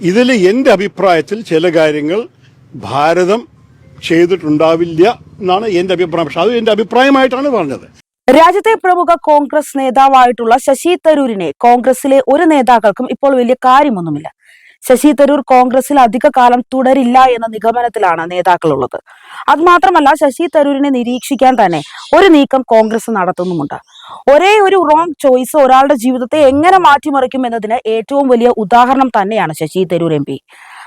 ഇതിൽ എന്റെ അഭിപ്രായത്തിൽ ചില കാര്യങ്ങൾ ഭാരതം ചെയ്തിട്ടുണ്ടാവില്ല എന്നാണ് എന്റെ അഭിപ്രായം. പക്ഷെ അത് എന്റെ അഭിപ്രായമായിട്ടാണ് പറഞ്ഞത്. രാജ്യത്തെ പ്രമുഖ കോൺഗ്രസ് നേതാവായിട്ടുള്ള ശശി തരൂരിനെ കോൺഗ്രസിലെ ഒരു നേതാക്കൾക്കും ഇപ്പോൾ വലിയ കാര്യമൊന്നുമില്ല. ശശി തരൂർ കോൺഗ്രസിൽ അധിക കാലം തുടരില്ല എന്ന നിഗമനത്തിലാണ് നേതാക്കളുള്ളത്. അത് മാത്രമല്ല ശശി തരൂരിനെ നിരീക്ഷിക്കാൻ തന്നെ ഒരു നീക്കം കോൺഗ്രസ് നടത്തുന്നുമുണ്ട്. ഒരേ ഒരു റോങ് ചോയ്സ് ഒരാളുടെ ജീവിതത്തെ എങ്ങനെ മാറ്റിമറിക്കും എന്നതിന് ഏറ്റവും വലിയ ഉദാഹരണം തന്നെയാണ് ശശി തരൂർ എം പി.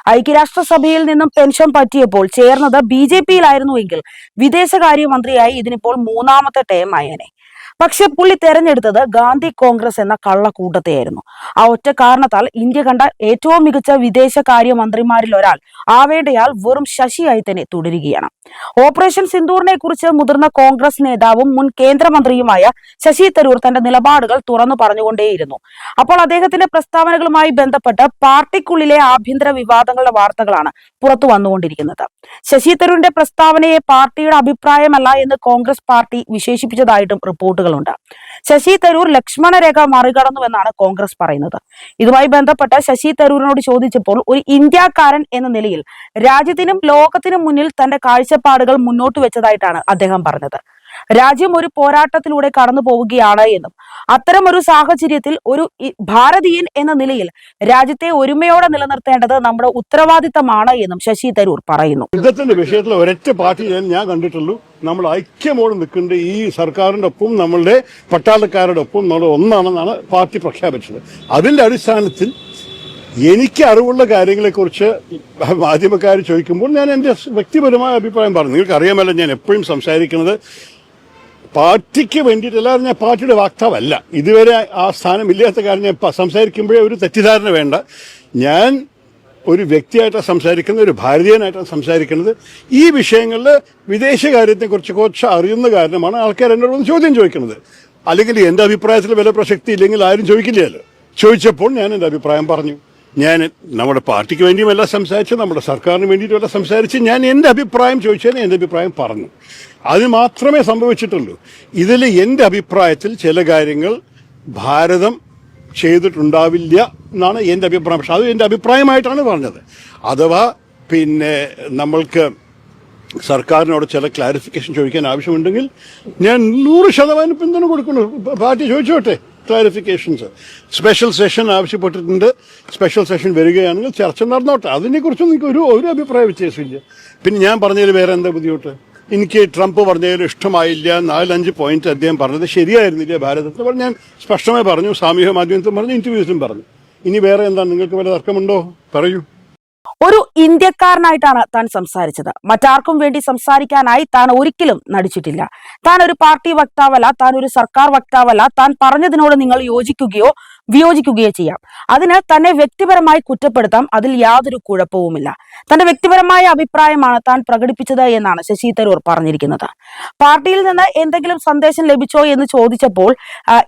ഐക്യരാഷ്ട്രസഭയിൽ നിന്നും പെൻഷൻ പറ്റിയപ്പോൾ ചേർന്നത് ബി ജെ പിയിലായിരുന്നുവെങ്കിൽ വിദേശകാര്യമന്ത്രിയായി ഇതിനിപ്പോൾ മൂന്നാമത്തെ ടേം ആയേനെ. പക്ഷെ പുള്ളി തെരഞ്ഞെടുത്തത് ഗാന്ധി കോൺഗ്രസ് എന്ന കള്ളക്കൂട്ടത്തെയായിരുന്നു. ആ ഒറ്റ കാരണത്താൽ ഇന്ത്യ കണ്ട ഏറ്റവും മികച്ച വിദേശകാര്യ മന്ത്രിമാരിൽ ഒരാൾ ആവേണ്ടയാൾ വെറും ശശിയായി തന്നെ തുടരുകയാണ്. ഓപ്പറേഷൻ സിന്ദൂറിനെ കുറിച്ച് മുതിർന്ന കോൺഗ്രസ് നേതാവും മുൻ കേന്ദ്രമന്ത്രിയുമായ ശശി തരൂർ തന്റെ നിലപാടുകൾ തുറന്നു പറഞ്ഞുകൊണ്ടേയിരുന്നു. അപ്പോൾ അദ്ദേഹത്തിന്റെ പ്രസ്താവനകളുമായി ബന്ധപ്പെട്ട് പാർട്ടിക്കുള്ളിലെ ആഭ്യന്തര വിവാദങ്ങളുടെ വാർത്തകളാണ് പുറത്തു വന്നുകൊണ്ടിരിക്കുന്നത്. ശശി തരൂരിന്റെ പ്രസ്താവനയെ പാർട്ടിയുടെ അഭിപ്രായമല്ല എന്ന് കോൺഗ്രസ് പാർട്ടി വിശേഷിപ്പിച്ചതായിട്ടും റിപ്പോർട്ടുകളുണ്ട് ശശി തരൂർ ലക്ഷ്മണ രേഖ മറികടന്നുവെന്നാണ് കോൺഗ്രസ് പറയുന്നത്. ഇതുമായി ബന്ധപ്പെട്ട് ശശി തരൂരിനോട് ചോദിച്ചപ്പോൾ ഒരു ഇന്ത്യക്കാരൻ എന്ന നിലയിൽ രാജ്യത്തിനും ലോകത്തിനും മുന്നിൽ തന്റെ കാഴ്ചപ്പാടുകൾ മുന്നോട്ട് വെച്ചതായിട്ടാണ് അദ്ദേഹം പറഞ്ഞത്. രാജ്യം ഒരു പോരാട്ടത്തിലൂടെ കടന്നു പോവുകയാണ് എന്നും. അത്തരം ഒരു സാഹചര്യത്തിൽ ഒരു ഭാരതീയൻ എന്ന നിലയിൽ രാജ്യത്തെ ഒരുമയോടെ നിലനിർത്തേണ്ടത് നമ്മുടെ ഉത്തരവാദിത്തമാണ് എന്നും ശശി തരൂർ പറയുന്നു. യുദ്ധത്തിന്റെ വിഷയത്തിൽ ഒരൊറ്റ പാർട്ടി ഞാൻ കണ്ടിട്ടുള്ളൂ. നമ്മൾ ഐക്യമോട് നിൽക്കേണ്ട ഈ സർക്കാരിന്റെ ഒപ്പം നമ്മളുടെ പട്ടാളക്കാരുടെ ഒപ്പം നമ്മൾ ഒന്നാണെന്നാണ് പാർട്ടി പ്രഖ്യാപിച്ചത്. അതിന്റെ അടിസ്ഥാനത്തിൽ എനിക്ക് അറിവുള്ള കാര്യങ്ങളെക്കുറിച്ച് മാധ്യമക്കാർ ചോദിക്കുമ്പോൾ ഞാൻ എന്റെ വ്യക്തിപരമായ അഭിപ്രായം പറഞ്ഞു. നിങ്ങൾക്ക് അറിയാമല്ലോ ഞാൻ എപ്പോഴും സംസാരിക്കുന്നത് പാർട്ടിക്ക് വേണ്ടിയിട്ടല്ല ഞാൻ പാർട്ടിയുടെ വാക്താവല്ല. ഇതുവരെ ആ സ്ഥാനമില്ലാത്ത കാര്യം ഞാൻ സംസാരിക്കുമ്പോഴേ ഒരു തെറ്റിദ്ധാരണ വേണ്ട. ഞാൻ ഒരു വ്യക്തിയായിട്ടാണ് സംസാരിക്കുന്നത് ഒരു ഭാരതീയനായിട്ടാണ് സംസാരിക്കുന്നത്. ഈ വിഷയങ്ങളിൽ വിദേശകാര്യത്തെക്കുറിച്ച് കുറച്ച് അറിയുന്ന കാരണമാണ് ആൾക്കാർ എന്നോടൊന്ന് ചോദ്യം ചോദിക്കുന്നത്. അല്ലെങ്കിൽ എന്റെ അഭിപ്രായത്തിൽ വില പ്രസക്തി ഇല്ലെങ്കിൽ ആരും ചോദിക്കില്ലല്ലോ. ചോദിച്ചപ്പോൾ ഞാൻ എന്റെ അഭിപ്രായം പറഞ്ഞു. ഞാൻ നമ്മുടെ പാർട്ടിക്ക് വേണ്ടിയുമല്ല സംസാരിച്ചു നമ്മുടെ സർക്കാരിന് വേണ്ടിയിട്ടുമല്ല സംസാരിച്ച് ഞാൻ എന്റെ അഭിപ്രായം ചോദിച്ചതിന് എന്റെ അഭിപ്രായം പറഞ്ഞു. അത് മാത്രമേ സംഭവിച്ചിട്ടുള്ളൂ. ഇതിൽ എന്റെ അഭിപ്രായത്തിൽ ചില കാര്യങ്ങൾ ഭാരതം ചെയ്തിട്ടുണ്ടാവില്ല എന്നാണ് എന്റെ അഭിപ്രായം. പക്ഷെ അത് എന്റെ അഭിപ്രായമായിട്ടാണ് പറഞ്ഞത്. അഥവാ പിന്നെ നമ്മൾക്ക് സർക്കാരിനോട് ചില ക്ലാരിഫിക്കേഷൻ ചോദിക്കാൻ ആവശ്യമുണ്ടെങ്കിൽ ഞാൻ നൂറ് ശതമാനം പിന്തുണ കൊടുക്കുന്നു. പാർട്ടി ചോദിച്ചോട്ടെ ക്ലാരിഫിക്കേഷൻസ് സ്പെഷ്യൽ സെഷൻ ആവശ്യപ്പെട്ടിട്ടുണ്ട്. സ്പെഷ്യൽ സെഷൻ വരികയാണെങ്കിൽ ചർച്ച നടന്നോട്ടെ. അതിനെക്കുറിച്ചൊന്നും എനിക്ക് ഒരു ഒരു അഭിപ്രായ വ്യത്യാസമില്ല. പിന്നെ ഞാൻ പറഞ്ഞതിൽ വേറെ എന്താ ബുദ്ധിമുട്ട്? എനിക്ക് ട്രംപ് പറഞ്ഞതിൽ ഇഷ്ടമായില്ല. നാലഞ്ച് പോയിന്റ് അദ്ദേഹം പറഞ്ഞത് ശരിയായിരുന്നില്ല ഭാരതത്തിൽ അപ്പോൾ ഞാൻ സ്പഷ്ടമായി പറഞ്ഞു. സാമൂഹ്യ മാധ്യമത്തിൽ പറഞ്ഞു ഇന്റർവ്യൂസിലും പറഞ്ഞു. ഇനി വേറെ എന്താ നിങ്ങൾക്ക് വല്ല തർക്കമുണ്ടോ? പറയൂ. ഒരു ഇന്ത്യക്കാരനായിട്ടാണ് താൻ സംസാരിച്ചത്. മറ്റാർക്കും വേണ്ടി സംസാരിക്കാനായി താൻ ഒരിക്കലും നടിച്ചിട്ടില്ല. താൻ ഒരു പാർട്ടി വക്താവല്ല താൻ ഒരു സർക്കാർ വക്താവല്ല താൻ പറഞ്ഞതിനോട് നിങ്ങൾ യോജിക്കുകയോ വിയോജിക്കുകയോ ചെയ്യാം. അതിന് തന്നെ വ്യക്തിപരമായി കുറ്റപ്പെടുത്താം അതിൽ യാതൊരു കുഴപ്പവുമില്ല. തന്റെ വ്യക്തിപരമായ അഭിപ്രായമാണ് താൻ പ്രകടിപ്പിച്ചത് എന്നാണ് ശശി തരൂർ പറഞ്ഞിരിക്കുന്നത്. പാർട്ടിയിൽ നിന്ന് എന്തെങ്കിലും സന്ദേശം ലഭിച്ചോ എന്ന് ചോദിച്ചപ്പോൾ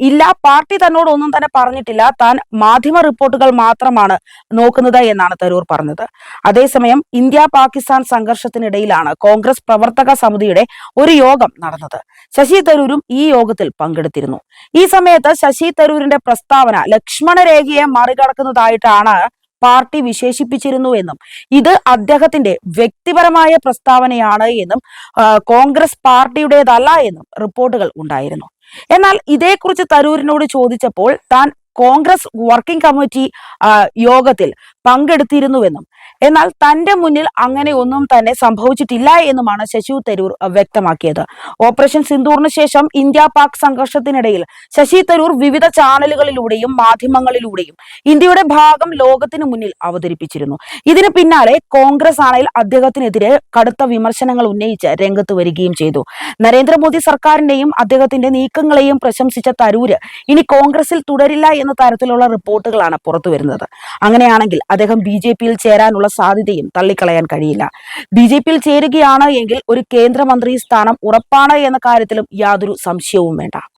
ഇല്ല പാർട്ടി തന്നോട് ഒന്നും തന്നെ പറഞ്ഞിട്ടില്ല. താൻ മാധ്യമ റിപ്പോർട്ടുകൾ മാത്രമാണ് നോക്കുന്നത് എന്നാണ് തരൂർ പറഞ്ഞത്. അതേസമയം ഇന്ത്യ പാകിസ്ഥാൻ സംഘർഷത്തിനിടയിലാണ് കോൺഗ്രസ് പ്രവർത്തക സമിതിയുടെ ഒരു യോഗം നടന്നത്. ശശി തരൂരും ഈ യോഗത്തിൽ പങ്കെടുത്തിരുന്നു. ഈ സമയത്ത് ശശി തരൂരിന്റെ പ്രസ്താവന ലക്ഷ്മണരേഖയെ മറികടക്കുന്നതായിട്ടാണ് പാർട്ടി വിശേഷിപ്പിച്ചിരുന്നു എന്നും ഇത് അദ്ദേഹത്തിന്റെ വ്യക്തിപരമായ പ്രസ്താവനയാണ് എന്നും കോൺഗ്രസ് പാർട്ടിയുടേതല്ല എന്നും റിപ്പോർട്ടുകൾ ഉണ്ടായിരുന്നു. എന്നാൽ ഇതേക്കുറിച്ച് തരൂരിനോട് ചോദിച്ചപ്പോൾ താൻ കോൺഗ്രസ് വർക്കിംഗ് കമ്മിറ്റി യോഗത്തിൽ പങ്കെടുത്തിരുന്നുവെന്നും എന്നാൽ തന്റെ മുന്നിൽ അങ്ങനെ ഒന്നും തന്നെ സംഭവിച്ചിട്ടില്ല എന്നുമാണ് ശശി തരൂർ വ്യക്തമാക്കിയത്. ഓപ്പറേഷൻ സിന്ദൂറിന് ശേഷം ഇന്ത്യ പാക് സംഘർഷത്തിനിടയിൽ ശശി തരൂർ വിവിധ ചാനലുകളിലൂടെയും മാധ്യമങ്ങളിലൂടെയും ഇന്ത്യയുടെ ഭാഗം ലോകത്തിന് മുന്നിൽ അവതരിപ്പിച്ചിരുന്നു. ഇതിന് പിന്നാലെ കോൺഗ്രസ് ആണെങ്കിൽ അദ്ദേഹത്തിനെതിരെ കടുത്ത വിമർശനങ്ങൾ ഉന്നയിച്ച് രംഗത്ത് വരികയും ചെയ്തു. നരേന്ദ്രമോദി സർക്കാരിന്റെയും അദ്ദേഹത്തിന്റെ നീക്കങ്ങളെയും പ്രശംസിച്ച തരൂര് ഇനി കോൺഗ്രസിൽ തുടരില്ല എന്ന തരത്തിലുള്ള റിപ്പോർട്ടുകളാണ് പുറത്തു വരുന്നത് അങ്ങനെയാണെങ്കിൽ അദ്ദേഹം ബി ചേരാനുള്ള സാധ്യതയും തള്ളിക്കളയാൻ കഴിയില്ല. ബി ജെ പിയിൽ ചേരുകയാണ് എങ്കിൽ ഒരു കേന്ദ്രമന്ത്രി സ്ഥാനം ഉറപ്പാണ് എന്ന കാര്യത്തിലും യാതൊരു സംശയവും വേണ്ട.